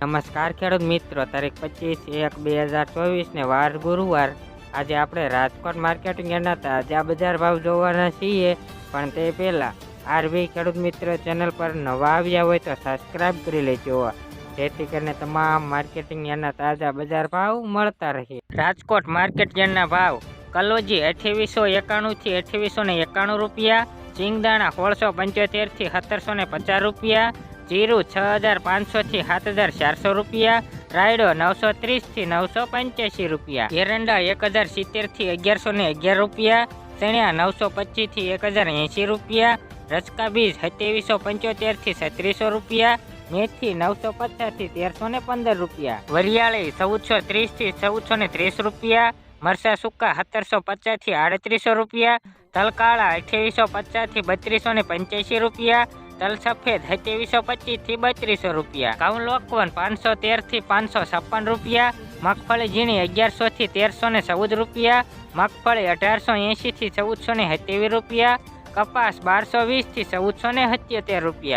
નમસ્કાર ખેડૂત મિત્રો, તારીખ પચીસ એક બે હજાર ચોવીસને વાર ગુરુવાર. આજે આપણે રાજકોટ માર્કેટિંગ યાર્ડના તાજા બજાર ભાવ જોવાના છીએ, પણ તે પહેલાં આરબી ખેડૂત મિત્ર ચેનલ પર નવા આવ્યા હોય તો સબસ્ક્રાઇબ કરી લેજો. જેથી કરીને તમામ માર્કેટિંગ યાર્ડના તાજા બજાર ભાવ મળતા રહે. રાજકોટ માર્કેટ યાર્ડના ભાવ, કલોજી અઠ્યાવીસો એકાણુંથી અઠ્યાવીસો ને એકાણું રૂપિયા સિંગદાણા સોળસો પંચોતેરથી સત્તરસો ને પચાસ રૂપિયા જીરું છ હજાર પાંચસોથી સાત હજાર ચારસો રૂપિયા, રાયડો નવસો ત્રીસથી નવસો પંચ્યાસી રૂપિયા, એરંડા એક હજાર સિત્તેરથી અગિયારસો ને અગિયાર રૂપિયા, ચણ્યા નવસો પચીસથી એક હજાર એંશી રૂપિયા રસકા બીજ સત્યાવીસો પંચોતેરથી છત્રીસો રૂપિયા, મેથી નવસો પચાસથી તેરસો ને પંદર રૂપિયા, વરિયાળી ચૌદસો ત્રીસથી ચૌદસો ને ત્રીસ રૂપિયા મરસા સૂકા સત્તરસો પચાસથી આડત્રીસો રૂપિયા, તલકાળા અઠ્યાવીસો પચાસથી બત્રીસો ને પંચ્યાસી રૂપિયા તલ સફેદ સત્યાવીસો પચીસથી બત્રીસો રૂપિયા. ઘઉં લોકવન પાંચસો તેરથી પાંચસો છપ્પન રૂપિયા. મગફળી ઝીણી અગિયારસોથી તેરસો ને ચૌદ રૂપિયા. મગફળી અઢારસો એંશીથી ચૌદસો ને સત્યાવીસ રૂપિયા. કપાસ બારસો વીસથી ચૌદસો ને સત્યોતેર રૂપિયા.